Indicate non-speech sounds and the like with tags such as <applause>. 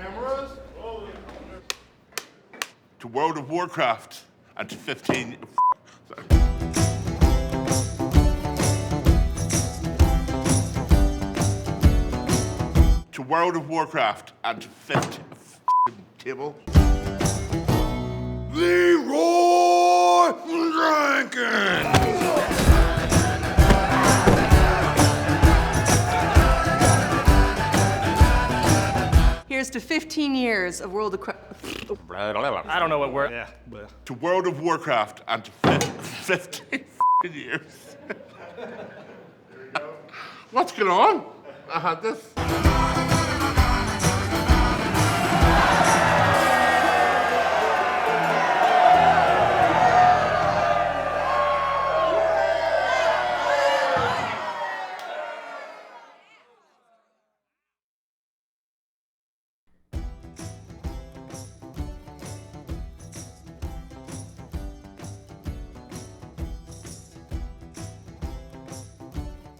cameras. Oh, to World of Warcraft and to 15. Sorry. To World of Warcraft and to 15. Table. Leroy Jenkins! Here's to 15 years of World of Cra- I don't know what word. Yeah. but- to World of Warcraft and to fif- <laughs> 15 f***ing <laughs> years. <laughs> What's going on? I had this.